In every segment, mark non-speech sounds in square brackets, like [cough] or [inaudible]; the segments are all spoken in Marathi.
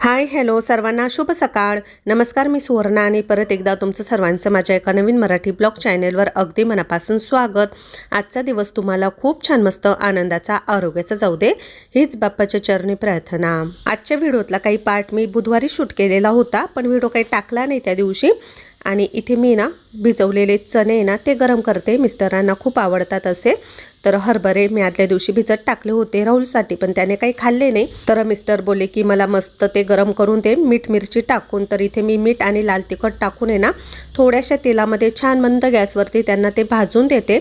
हाय हॅलो सर्वांना शुभ सकाळ. नमस्कार मी सुवर्णा आणि परत एकदा तुमचं सर्वांचं माझ्या एका नवीन मराठी ब्लॉग चॅनेलवर अगदी मनापासून स्वागत. आजचा दिवस तुम्हाला खूप छान मस्त आनंदाचा आरोग्याचा जाऊ दे हीच बाप्पाच्या चरणी प्रार्थना. आजच्या व्हिडिओतला काही पार्ट मी बुधवारी शूट केलेला होता पण व्हिडिओ काही टाकला नाही त्या दिवशी. आणि इथे मी ना भिजवलेले चणे आहे ना ते गरम करते. मिस्टरांना खूप आवडतात असे. तर हरभरे मी आदल्या दिवशी भिजत टाकले होते राहुलसाठी पण त्याने काही खाल्ले नाही. तर मिस्टर बोले की मला मस्त ते गरम करून दे मीठ मिरची टाकून. तर इथे मी मीठ आणि लाल तिखट टाकून आहे ना थोड्याशा तेलामध्ये छान मंद गॅसवरती त्यांना ते भाजून देते.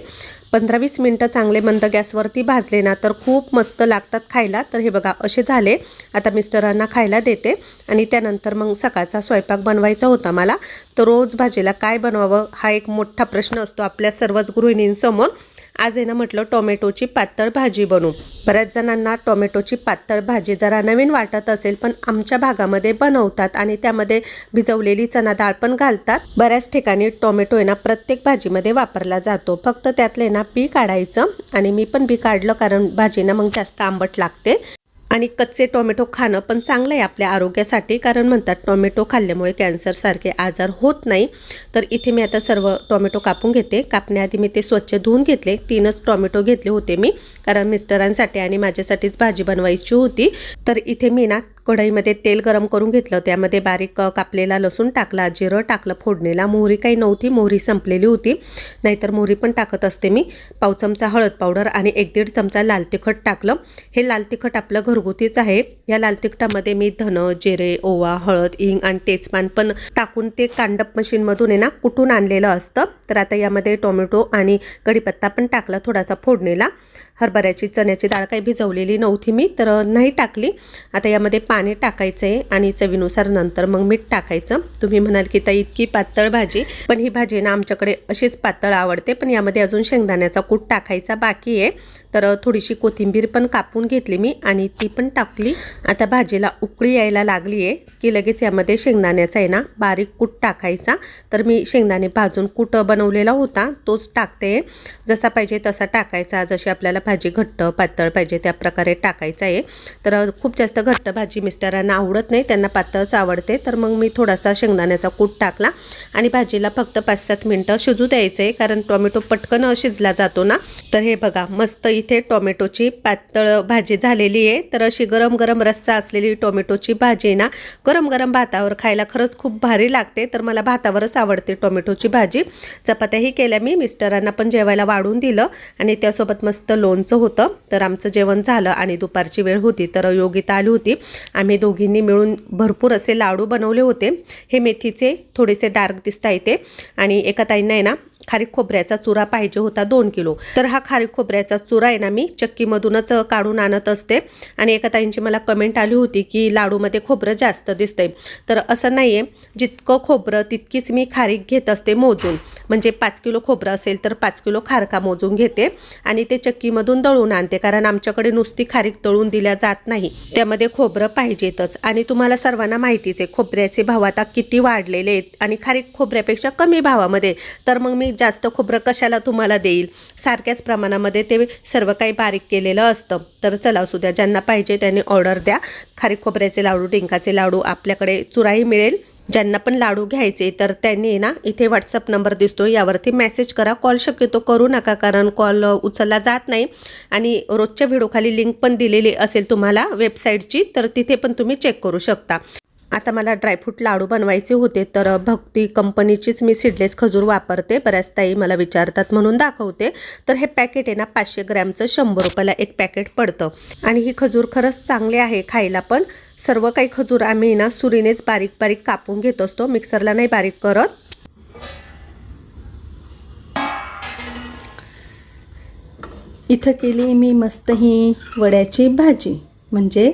पंधरा वीस मिनटं चांगले मंद गॅसवरती भाजले ना तर खूप मस्त लागतात खायला. तर हे बघा असे झाले. आता मिस्टरांना खायला देते. आणि त्यानंतर मग सकाळचा स्वयंपाक बनवायचा होता मला. तर रोज भाजीला काय बनवावं हा एक मोठा प्रश्न असतो आपल्या सर्वच गृहिणींसमोर. आज आहे ना म्हटलं टोमॅटोची पातळ भाजी बनवू. बऱ्याच जणांना टोमॅटोची पातळ भाजी जरा नवीन वाटत असेल पण आमच्या भागामध्ये बनवतात आणि त्यामध्ये भिजवलेली चना डाळ पण घालतात. बऱ्याच ठिकाणी टोमॅटो आहे ना प्रत्येक भाजीमध्ये वापरला जातो. फक्त त्यातले ना बी काढायचं आणि मी पण बी काढलं कारण भाजीना मग जास्त आंबट लागते. आणि कच्चे टोमॅटो खाणं पण चांगलं आहे आपल्या आरोग्यासाठी कारण म्हणतात टोमॅटो खाल्ल्यामुळे कॅन्सरसारखे आजार होत नाही. तर इथे मी आता सर्व टोमॅटो कापून घेते. कापण्याआधी मी ते स्वच्छ धुवून घेतले. तीनच टोमॅटो घेतले होते मी कारण मिस्टरांसाठी आणि माझ्यासाठीच भाजी बनवायची होती. तर इथे मी ना कढईमध्ये तेल गरम करून घेतलं. त्यामध्ये बारीक कापलेला लसूण टाकला जिरं टाकलं फोडणीला. मोहरी काही नव्हती मोहरी संपलेली होती. नाहीतर मोहरी पण टाकत असते मी. पाव चमचा हळद पावडर आणि एक दीड चमचा लाल तिखट टाकलं. हे लाल तिखट आपलं घरगुतीच आहे. या लाल तिखटामध्ये मी धन जिरे ओवा हळद इंग आणि तेजपान पण टाकून ते कांडप मशीनमधून ना कुठून आणलेलं असतं. तर आता यामध्ये टोमॅटो आणि कढीपत्ता पण टाकला थोडासा फोडणीला. हरभऱ्याची चण्याची डाळ काही भिजवलेली नव्हती मी तर नाही टाकली. आता यामध्ये पाणी टाकायचं आहे आणि चवीनुसार नंतर मग मीठ टाकायचं. तुम्ही म्हणाल की ताई इतकी पातळ भाजी. पण ही भाजी ना आमच्याकडे अशीच पातळ आवडते. पण यामध्ये अजून शेंगदाण्याचा कूट टाकायचा बाकी आहे. तर थोडीशी कोथिंबीर पण कापून घेतली मी आणि ती पण टाकली. आता भाजीला उकळी यायला लागली आहे की लगेच यामध्ये शेंगदाण्याचा आहे ना बारीक कूट टाकायचा. तर मी शेंगदाणे भाजून कूट बनवलेला होता तोच टाकते. जसा पाहिजे तसा टाकायचा. जशी आपल्याला भाजी घट्ट पातळ पाहिजे त्या प्रकारे टाकायचा आहे. तर खूप जास्त घट्ट भाजी मिस्टरांना आवडत नाही. त्यांना पातळच आवडते. तर मग मी थोडासा शेंगदाण्याचा कूट टाकला आणि भाजीला फक्त पाच सात मिनटं शिजू द्यायचं. आहे कारण टोमॅटो पटकन शिजला जातो ना. तर हे बघा मस्त इथे टोमॅटोची पातळ भाजी झालेली आहे. तर अशी गरम गरम रस्सा असलेली टोमॅटोची भाजी ना गरम गरम भातावर खायला खरंच खूप भारी लागते. तर मला भातावरच आवडते टोमॅटोची भाजी. चपात्याही केल्या मी. मिस्टरांना पण जेवायला काढून दिलं आणि त्यासोबत मस्त लोणचं होतं. तर आमचं जेवण झालं आणि दुपारची वेळ होती तर योगिता आली होती. आम्ही दोघींनी मिळून भरपूर असे लाडू बनवले होते. हे मेथीचे थोडेसे डार्क दिसता येते आणि एका ताईंना आहे ना खारीक खोबऱ्याचा चुरा पाहिजे होता दोन किलो. तर हा खारीक खोबऱ्याचा चुरा आहे ना मी चक्कीमधूनच काढून आणत असते. आणि एका ताईंची मला कमेंट आली होती की लाडूमध्ये खोबरं जास्त दिसतंय. तर असं नाही आहे जितकं खोबरं तितकीच मी खारीक घेत असते मोजून. म्हणजे पाच किलो खोबरं असेल तर पाच किलो खारका मोजून घेते. आणि ते चक्कीमधून दळून आणते कारण आमच्याकडे नुसती खारीक दळून दिल्या जात नाही. त्यामध्ये खोबरं पाहिजेतच. आणि तुम्हाला सर्वांना माहितीच आहे खोबऱ्याचे भाव आता किती वाढलेले आहेत. आणि खारीक खोबऱ्यापेक्षा कमी भावामध्ये. तर मग मी जास्त खोबरं कशाला तुम्हाला देईल? सारख्याच प्रमाणामध्ये ते सर्व काही बारीक केलेलं असतं. तर चला असू द्या ज्यांना पाहिजे त्यांनी ऑर्डर द्या. खारीक खोबऱ्याचे लाडू डिंकाचे लाडू आपल्याकडे चुराही मिळेल. ज्यांना पण लाडू घ्यायचे तर त्यांनी ना इथे व्हॉट्सअप नंबर दिसतो. यावरती मेसेज करा. कॉल शक्यतो करू नका कारण कॉल उचलला जात नाही. आणि रोजच्या व्हिडिओखाली लिंक पण दिलेली असेल तुम्हाला वेबसाईटची तर तिथे पण तुम्ही चेक करू शकता. आता मला ड्रायफ्रूट लाडू बनवायचे होते तर भक्ती कंपनीचीच मी सीडलेस खजूर वापरते. बऱ्याच ताई मला विचारतात म्हणून दाखवते. तर हे पॅकेट आहे ना पाचशे ग्रॅमचं शंभर रुपयाला एक पॅकेट पडतं. आणि ही खजूर खरंच चांगले आहे खायला पण. सर्व काही खजूर आम्ही ना सुरीनेच बारीक बारीक कापून घेत असतो. मिक्सरला नाही बारीक करत. इथं केली मी मस्त ही वड्याची भाजी म्हणजे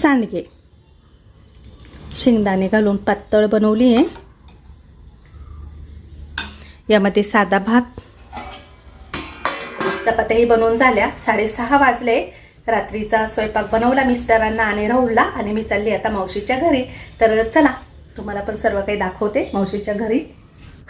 सांडगे. शेंगदाणे घालून पातळ बनवली आहे. यामध्ये साधा भात. चपात्याही बनवून झाल्या. साडेसहा वाजले. रात्रीचा स्वयंपाक बनवला मिस्टरांना आणि राहुलला आणि मी चालली आता मावशीच्या घरी. तर चला तुम्हाला पण सर्व काही दाखवते मावशीच्या घरी.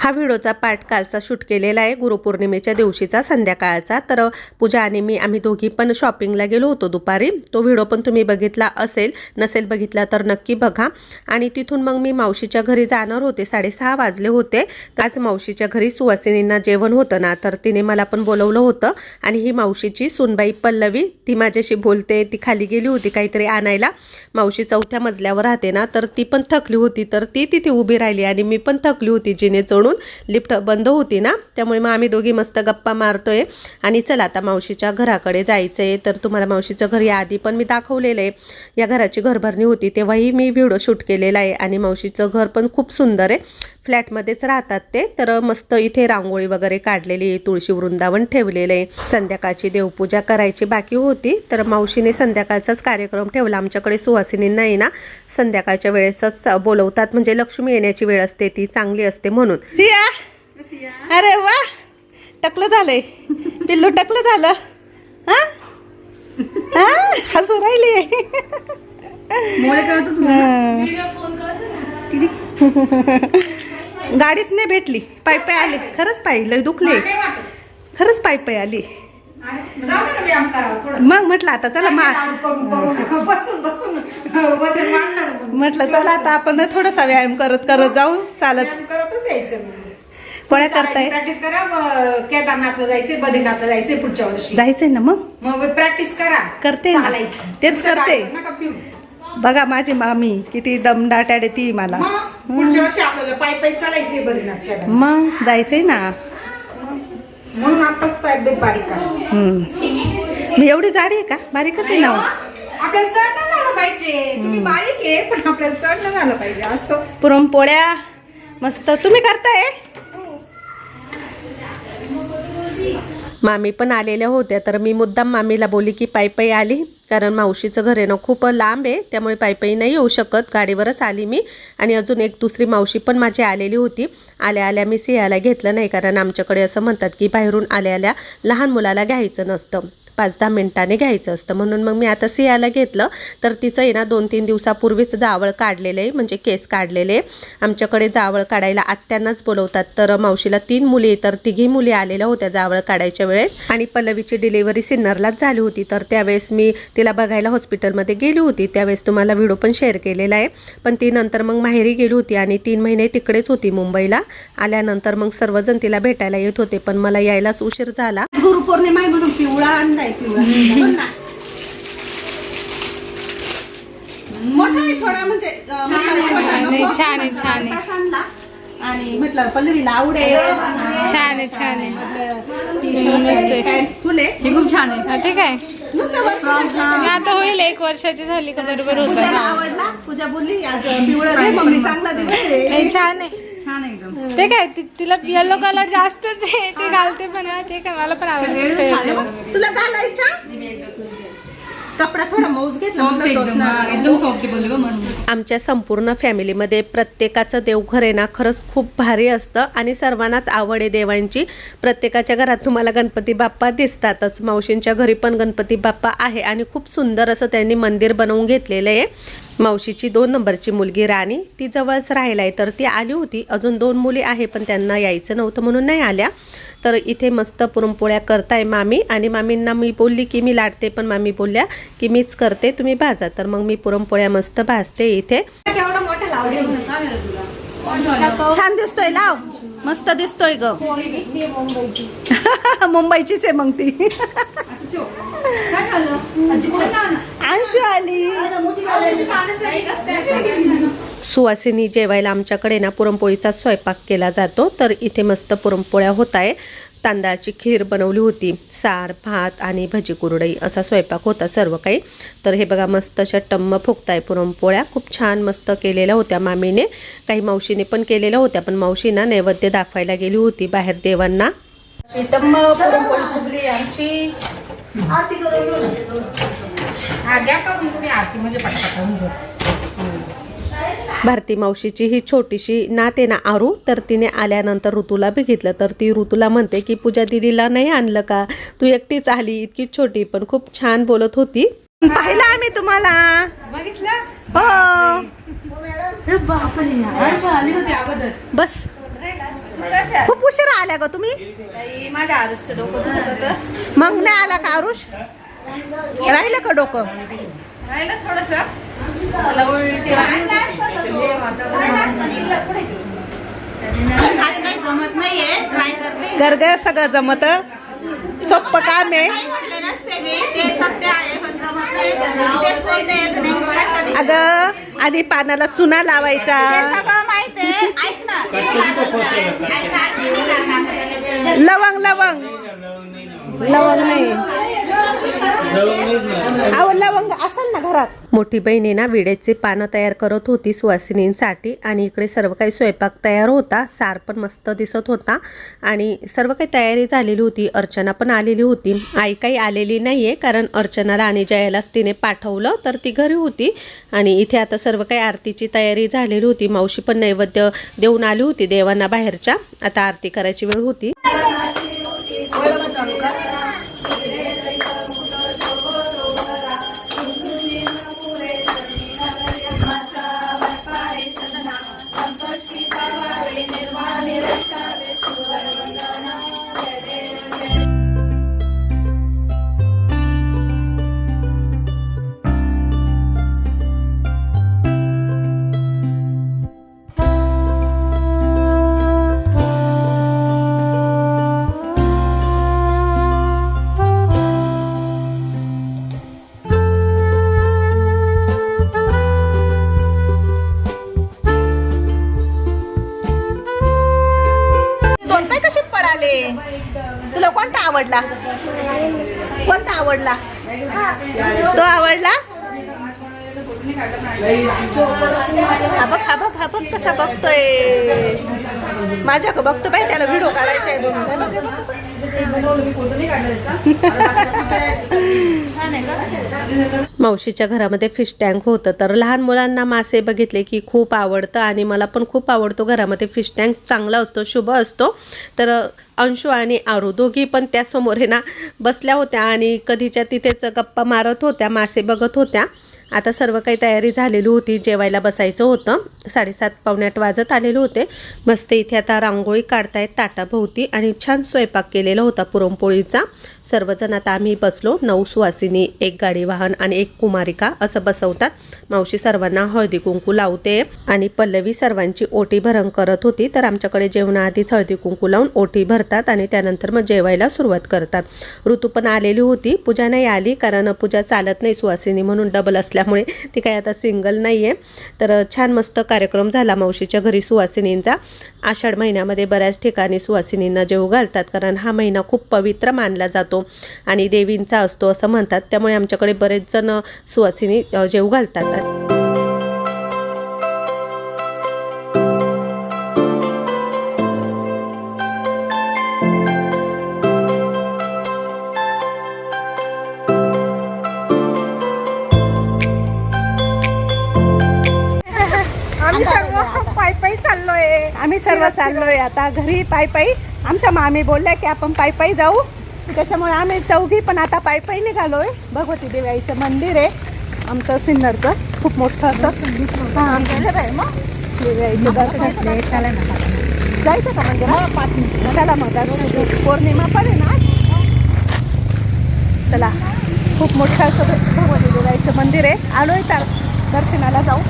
हा व्हिडिओचा पाठ कालचा शूट केलेला आहे. गुरुपौर्णिमेच्या दिवशीचा संध्याकाळचा. तर पूजा आणि मी आम्ही दोघी पण शॉपिंगला गेलो होतो दुपारी. तो व्हिडिओ पण तुम्ही बघितला असेल. नसेल बघितला तर नक्की बघा. आणि तिथून मग मी मावशीच्या घरी जाणार होते. साडेसहा वाजले होते. तर आज मावशीच्या घरी सुवासिनींना जेवण होतं ना तर तिने मला पण बोलवलं होतं. आणि ही मावशीची सुनबाई पल्लवी ती माझ्याशी बोलते. ती खाली गेली होती काहीतरी आणायला. मावशी चौथ्या मजल्यावर राहते ना तर ती पण थकली होती. तर ती तिथे उभी राहिली आणि मी पण थकली होती जिने चढून. लिफ्ट बंद होती ना त्यामुळे मग आम्ही दोघी मस्त गप्पा मारतोय. आणि चला आता मावशीच्या घराकडे जायचं आहे तर तुम्हाला मावशीचं घर याआधी पण मी दाखवलेलं आहे. या घराची घरभरणी होती तेव्हाही मी व्हिडिओ शूट केलेला आहे. आणि मावशीचं घर पण खूप सुंदर आहे. फ्लॅटमध्येच राहतात ते. तर मस्त इथे रांगोळी वगैरे काढलेली आहे. तुळशी वृंदावन ठेवलेलं आहे. संध्याकाळची देवपूजा करायची बाकी होती. तर मावशीने संध्याकाळचाच कार्यक्रम ठेवला. आमच्याकडे सुहासिनींना आहे ना. संध्याकाळच्या वेळेसच बोलवतात. म्हणजे लक्ष्मी येण्याची वेळ असते ती चांगली असते म्हणून. सिया अरे वा. टकलं झालंय. पिल्लू टकलं झालं. हा? हा? हसू राहिली. गाडीच नाही भेटली. पाय पाय आली. खरंच पाय लय दुखले. खरंच पाय पाय आली. मग म्हटलं आता चला म्हटलं चला आता आपण थोडासा व्यायाम करत करत जाऊ चालत पोळ्या करताय प्रॅक्टिस करा केदारनाथला जायचे बद्रीनाथला जायचे पुढच्या वर्षी जायचंय ना मग मग प्रॅक्टिस करा करते. चालायची. तेच करते. बघा माझी मामी किती दमदाट्याडे ती मला पुढच्या वर्षी आपल्याला पाय पाय चढायचे बद्रीनाथ. मग जायचंय ना म्हणून आताच तब्येत बारीक. मी एवढी जाडी आहे का? बारीकच आहे ना हो. आपल्याला चढणं झालं पाहिजे. तुम्ही बारीक आहे पण आपल्याला चढणं झालं पाहिजे. असं. पुरणपोळ्या. मस्त. तुम्ही करताय? मामी पण आलेल्या होत्या तर मी मुद्दाम मामीला बोली की पायपाई आली कारण मावशीचं घर आहे ना खूप लांब आहे त्यामुळे पायपाई नाही येऊ शकत गाडीवरच आली मी. आणि अजून एक दुसरी मावशी पण माझी आलेली होती आल्या आल्या मी सिंहाला घेतलं नाही कारण आमच्याकडे असं म्हणतात की बाहेरून आल्या आल्या लहान मुलाला घ्यायचं नसतं. पाच दहा मिनिटाने घ्यायचं असतं. म्हणून मग मी आता सियाला घेतलं. तर तिचं आहे ना दोन तीन दिवसापूर्वीच जावळ काढलेलं आहे म्हणजे केस काढलेले. आहे. आमच्याकडे जावळ काढायला आत्यांनाच बोलवतात. तर मावशीला तीन मुली तर तिघी मुली आलेल्या होत्या जावळ काढायच्या वेळेस. आणि पल्लवीची डिलिव्हरी सिन्नरलाच झाली होती. तर त्यावेळेस मी तिला बघायला हॉस्पिटलमध्ये गेली होती. त्यावेळेस तुम्हाला व्हिडिओ पण शेअर केलेला आहे. पण ती नंतर मग माहेरी गेली होती आणि तीन महिने तिकडेच होती मुंबईला. आल्यानंतर मग सर्वजण तिला भेटायला येत होते. पण मला यायलाच उशीर झाला. गुरुपौर्णिमा आहे म्हणून पिवळा आणलाय. पिवळा बघ ना. मोठा आहे थोडा म्हणजे छोटा नको. छान आहे, छान आहे. आणि म्हटलं पल्लवीला आवडेल छान आहे छान आहे. मस्त आहे. पॅन्ट फुले हे खूप छान आहे. ते काय. आता होईल एक वर्षाची झाली का बरोबर होतं. आवडला पूजा बोलली आज पिवळं नाही मम्मी चांगला दिवस आहे. हे छान आहे. छान एकदम. ते काय ति- तिला येलो कलर जास्तच आहे ते घालते पण ते काय मला पण आवडतं. तुला घालायचा? कपडा थोडा मऊज घेतला आमच्या संपूर्ण फॅमिलीमध्ये प्रत्येकाचं देवघर आहे ना खरंच खूप भारी असतं आणि सर्वांनाच आवड आहे देवांची. प्रत्येकाच्या घरात तुम्हाला गणपती बाप्पा दिसतातच. मावशींच्या घरी पण गणपती बाप्पा आहे आणि खूप सुंदर असं त्यांनी मंदिर बनवून घेतलेलं आहे. मावशीची दोन नंबरची मुलगी राणी ती जवळच राहिला आहे तर ती आली होती. अजून दोन मुली आहे पण त्यांना यायचं नव्हतं म्हणून नाही आल्या. तर इथे मस्त पुरणपोळ्या करताय मामी. आणि मामींना मी बोलली की मी लाटते पण मामी बोलल्या की मीच करते तुम्ही भाजा. तर मग मी पुरणपोळ्या मस्त भाजते इथे. छान दिसतोय लाव. मस्त दिसतोय ग. [laughs] मुंबईचीच आहे मग ती. अंशू आली. सुवासिनी जेवायला आमच्याकडे ना पुरणपोळीचा स्वयंपाक केला जातो तर इथे मस्त पुरणपोळ्या होत आहे तांदळाची खीर बनवली होती सार भात आणि भजी कुरडई असा स्वयंपाक होता सर्व काही तर हे बघा मस्त अशा टम्म फुगताय पुरणपोळ्या खूप छान मस्त केलेल्या होत्या मामीने काही मावशीने पण केलेल्या होत्या पण मावशीना नैवेद्य दाखवायला गेली होती बाहेर देवांना टम्म पुरणपोळी फुगली आमची करून आरती म्हणजे भारती मावशीची ही छोटीशी नात आहे ना आरू तर तिने आल्यानंतर ऋतूला बघितलं. तर ती ऋतूला म्हणते की पूजा दिदीला नाही आणलं का? तू एकटीच आली इतकी छोटी पण खूप छान बोलत होती. पाहिलं आम्ही तुम्हाला. हो. बस. खूप उशिरा आल्या ग तुम्ही. मग नाही आला का आरुष? राहिलं का डोकं? राहिलं थोडस. ट्राय करते. गर्ग सगळं जमत. सोप्प काम आहे? अगं आधी पानाला चुना लावायचा. [laughs] लवंग लवंग. लवंग नाही. अहो लवंग घरात. मोठी बहिणी ना विड्याचे पानं तयार करत होती सुवासिनींसाठी आणि इकडे सर्व काही स्वयंपाक तयार होता. सार पण मस्त दिसत होता आणि सर्व काही तयारी झालेली होती. अर्चना पण आलेली होती. आई काही आलेली नाही आहे कारण अर्चनाला आणि जयालाच तिने पाठवलं तर ती घरी होती आणि इथे आता सर्व काही आरतीची तयारी झालेली होती. मावशी पण नैवेद्य देऊन आली होती देवांना बाहेरच्या. आता आरती करायची वेळ होती. आवडला? कोणता आवडला? तो आवडला? हा बघ हा बघ हा बघ कसा बघतोय. माझ्या बघतो बाई त्याला व्हिडिओ काढायचा आहे मावशीच्या घरामध्ये फिश टँक होतं. तर लहान मुलांना मासे बघितले की खूप आवडतं आणि मला पण खूप आवडतो घरामध्ये फिश टँक चांगला असतो शुभ असतो. तर अंशू आणि आरू दोघी पण त्यासमोर हे ना बसल्या होत्या आणि कधीच्या तिथेच गप्पा मारत होत्या मासे बघत होत्या. आता सर्व काही तयारी झालेली होती. जेवायला बसायचं होतं. साडेसात पावण्यात वाजत आलेले होते. मस्त इथे आता रांगोळी काढतायत ताटाभोवती आणि छान स्वयंपाक केलेला होता पुरणपोळीचा. सर्वजण आता आम्ही बसलो नऊ सुवासिनी एक गाडी वाहन आणि एक कुमारिका असं बसवतात. मावशी सर्वांना हळदी कुंकू लावते आणि पल्लवी सर्वांची ओटी भरण करत होती. तर आमच्याकडे जेवणाआधीच हळदी कुंकू लावून ओटी भरतात आणि त्यानंतर मग जेवायला सुरुवात करतात. ऋतू पण आलेली होती. पूजा नाही आली कारण पूजा चालत नाही सुवासिनी म्हणून डबल असल्यामुळे ती काय आता सिंगल नाही आहे तर छान मस्त कार्यक्रम झाला मावशीच्या घरी सुवासिनींचा. आषाढ महिन्यामध्ये बऱ्याच ठिकाणी सुवासिनींना जेव घालतात कारण हा महिना खूप पवित्र मानला जातो. आणि देवींचा असतो असं म्हणतात. त्यामुळे आमच्याकडे बरेच जण सुवासिनी जेव घालतात. आम्ही सर्व पाय पायी चाललोय. आम्ही सर्व चाललोय. आता घरी पायी पायी आमच्या मामी बोलल्या की आपण पायी पायी जाऊ. त्याच्यामुळे आम्ही चौघी पण आता पायी पायी निघालोय भगवती देवाईचं मंदिर आहे. आमचं सिन्नरचं. खूप मोठं असं. हा देवाईचं दर्शन जायचं का म्हणजे चला मग पौर्णिमा पण आहे ना चला. खूप मोठं असं भगवती देवाईचं मंदिर आहे. आलोय तर दर्शनाला जाऊ.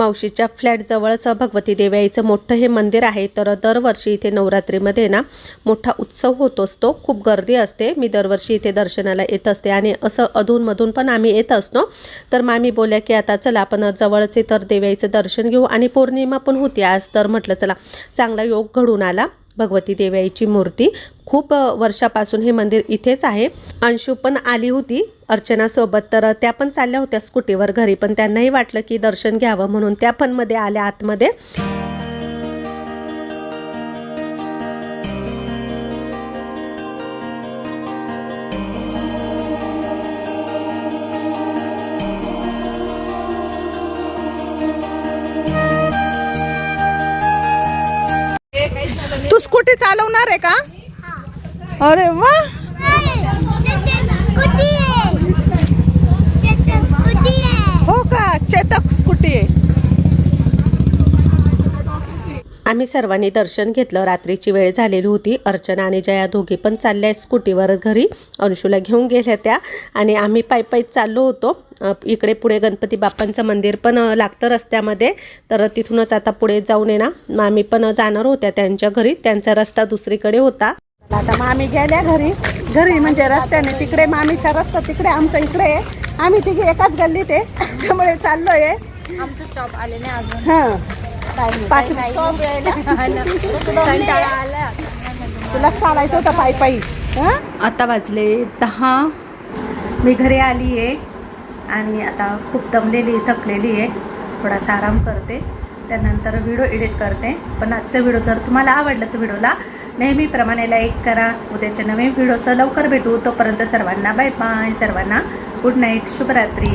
मावशीच्या फ्लॅटजवळच भगवती देवाईचं मोठं हे मंदिर आहे. तर दरवर्षी इथे नवरात्रीमध्ये ना मोठा उत्सव होत असतो. खूप गर्दी असते. मी दरवर्षी इथे दर्शनाला येत असते आणि असं अधूनमधून पण आम्ही येत असतो. तर मामी बोलल्या की आता चला आपण जवळचे तर देवाईचं दर्शन घेऊ आणि पौर्णिमा पण होती आज. तर म्हटलं चला चांगला योग घडून आला. भगवती देवाईची मूर्ती. खूप वर्षापासून हे मंदिर इथेच आहे. अंशू पण आली होती अर्चनासोबत तर त्या पण चालल्या होत्या स्कूटीवर घरी. पण त्यांनाही वाटलं की दर्शन घ्यावं म्हणून त्या पण मध्ये आल्या आतमध्ये. चालवणार आहे का? अरे वा. हो का? चेतक स्कूटी आहे. आम्ही सर्वांनी दर्शन घेतलं. रात्रीची वेळ झालेली होती. अर्चना आणि जया दोघी पण चालल्या स्कूटीवर घरी. अंशूला घेऊन गेल्या त्या आणि आम्ही पायी पायी चाललो होतो. इकडे पुढे गणपती बाप्पांचं मंदिर पण लागतं रस्त्यामध्ये. तर तिथूनच आता पुढे जाऊन ना मग आम्ही पण जाणार होत्या त्यांच्या घरी. त्यांचा रस्ता दुसरीकडे होता. आता मामी गेल्या घरी. घरी म्हणजे रस्त्याने तिकडे मामीचा रस्ता तिकडे आमचा इकडे आहे. आम्ही तिघे एकाच गल्लीत आहे. त्यामुळे चाललोय. आमचं स्टॉप आले नाही अजून. हा. पाच [laughs] तुला चालायचं होतं पायी पायी हा? आता वाजले दहा. मी घरी आली आहे आणि आता खूप दमलेली थकलेली आहे. थोडासा आराम करते. त्यानंतर व्हिडिओ एडिट करते. पण आजचा व्हिडिओ जर तुम्हाला आवडला तर व्हिडिओला नेहमीप्रमाणे लाईक करा. उद्याच्या नवीन व्हिडिओचं लवकर भेटू. तोपर्यंत सर्वांना बाय बाय सर्वांना गुड नाईट. शुभरात्री.